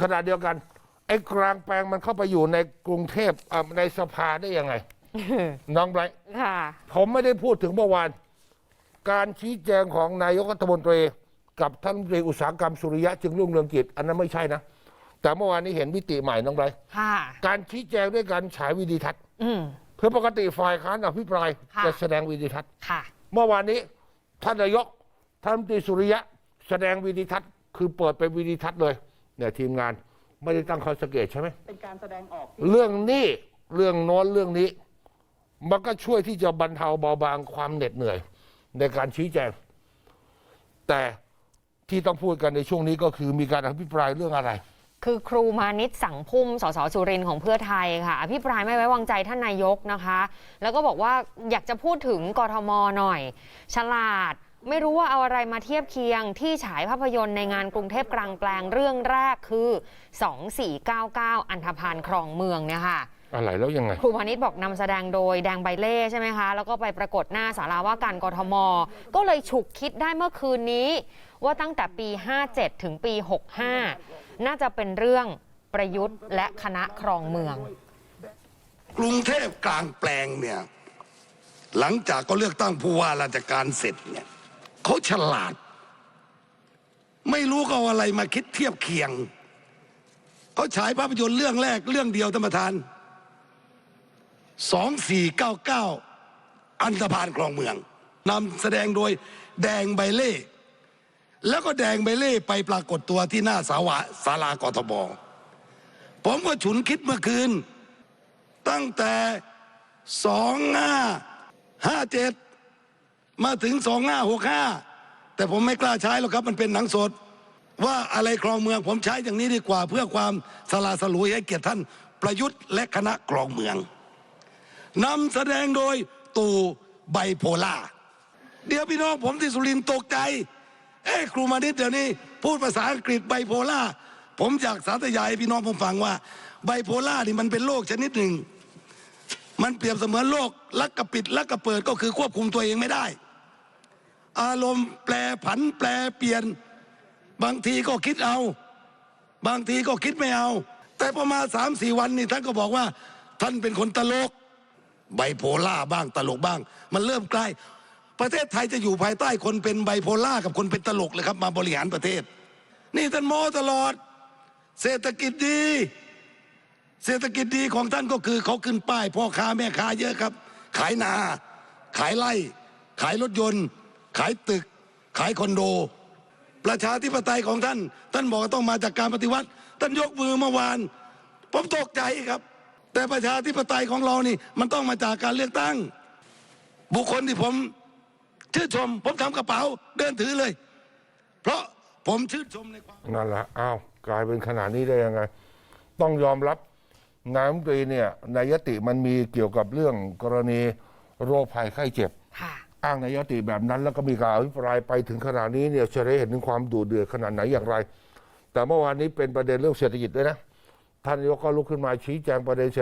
ขณะเดียวกัน ไอ้กลางแปลงมันเข้าไปอยู่ในกรุงเทพอะในสภาได้ยังไง น้องไบรท์ค่ะ ผมไม่ได้พูดถึงเมื่อวาน การชี้แจงของนายกรัฐมนตรี กับท่านรัฐมนตรีอุตสาหกรรมสุริยะจึงรุ่งเรืองกิจ อันนั้นไม่ใช่นะ แต่เมื่อวานนี้เห็นมิติใหม่น้องไบรท์ค่ะ การชี้แจงด้วยการฉายวิดีทัศน์อืมเพื่อปกติฝ่ายค้านอภิปรายค่ะ จะแสดงวิดีทัศน์ ค่ะ เมื่อวานนี้ท่านนายกท่านรัฐมนตรีสุริยะ แสดงวิดีทัศน์ คือเปิดเป็นวิดีทัศน์เลย เนี่ยทีมงานไม่ได้ตั้งข้อสังเกตใช่ไหมเป็นการแสดงออกเรื่องนี้เรื่องโน้นเรื่องนี้ มันก็ช่วยที่จะบรรเทาเบาบางความเหน็ดเหนื่อย ในการชี้แจง แต่ที่ต้องพูดกันในช่วงนี้ก็คือมีการอภิปรายเรื่องอะไร คือครูมานิตสังพุ่มสสสุรินทร์ของเพื่อไทยค่ะ อภิปรายไม่ไว้วางใจท่านนายกนะคะ แล้วก็บอกว่าอยากจะพูดถึงกทมหน่อย ฉลาด ไม่รู้ว่าเอาอะไรมาเทียบเคียงที่ฉายภาพยนตร์ในงานกรุงเทพกลางแปลงเรื่องแรกคือ 2499 อันธพาลครองเมืองเนี่ยค่ะอะไรแล้วยังไงครูพาณิชย์บอกนำแสดงโดยแดงใบเล่ใช่ไหมคะ แล้วก็ไปปรากฏหน้าสาราว่าการกทม ก็เลยฉุกคิดได้เมื่อคืนนี้ ว่าตั้งแต่ปี 57 ถึงปี 65 น่าจะเป็นเรื่องประยุทธ์และคณะครองเมือง กรุงเทพกลางแปลงเนี่ย หลังจากก็เลือกตั้งผู้ว่าราชการเสร็จเนี่ย เขาฉลาด ไม่รู้ก็อะไรมาคิดเทียบเคียง เขาฉายภาพยนตร์เรื่องแรกเรื่องเดียวท่านประธานสองสี่เก้าเก้าอันธพาลคลองเมืองนำแสดงโดยแดงใบเล่ แล้วก็แดงใบเล่ไปปรากฏตัวที่หน้าสาวะศาลากทบผมก็ฉุนคิดเมื่อคืน ตั้งแต่สองห้าห้าเจ็ด มาถึงสองห้าหกห้าแต่ผมไม่กล้าใช้หรอกครับมันเป็นหนังสด ว่าอะไรครองเมืองผมใช้อย่างนี้ดีกว่า เพื่อความสลาสลุยให้เกียรติท่านประยุทธ์และคณะครองเมืองนำแสดงโดยตู่ไบโพล่าเดี๋ยวพี่น้องผมที่สุรินตกใจเอ้ครูมานิดเดี๋ยวนี้ พูดภาษาอังกฤษไบโพล่าผมอยากสาธยายพี่น้องผมฟังว่าไบโพล่านี่มันเป็นโรคชนิดหนึ่ง มันเปรียบเสมือนโรคลักกระปิดลักกระเปิดก็คือควบคุมตัวเองไม่ได้ อารมณ์แปรผันแปรเปลี่ยน บางทีก็คิดเอา บางทีก็คิดไม่เอา แต่พอมาสามสี่วันนี่ท่านก็บอกว่า ท่านเป็นคนตลกไบโพล่าบ้างตลกบ้าง มันเริ่มใกล้ ประเทศไทยจะอยู่ภายใต้คนเป็นไบโพล่ากับคนเป็นตลกเลยครับ มาบริหารประเทศ นี่ท่านโมตลอด เศรษฐกิจดี เศรษฐกิจดีของท่านก็คือเขาขึ้นป้ายพ่อค้าแม่ค้าเยอะครับ ขายนา ขายไร่ ขายรถยนต์ ขายตึกขายคอนโด ประชาธิปไตยของท่าน ท่านบอกว่าต้องมาจากการปฏิวัติ ท่านยกมือเมื่อวาน ผมตกใจครับ แต่ประชาธิปไตยของเรานี่ มันต้องมาจากการเลือกตั้ง บุคคลที่ผมชื่นชม ผมทำกระเป๋าเดินถือเลย เพราะผมชื่นชมในความนั่นแหละอ้าวกลายเป็นขนาดนี้ได้ยังไง ต้องยอมรับนายรัฐมนตรีเนี่ยในยติมันมีเกี่ยวกับเรื่องกรณีโรคภัยไข้เจ็บค่ะ อ้างในยติแบบนั้น แล้วก็มีการอภิปรายไปถึงขนาดนี้เนี่ยจะได้เห็นถึงความดุเดือดขนาดไหนอย่างไร แต่เมื่อวานนี้เป็นประเด็นเรื่องเศรษฐกิจด้วยนะท่านนายกก็ลุกขึ้นมาชี้แจงประเด็นเศรษฐ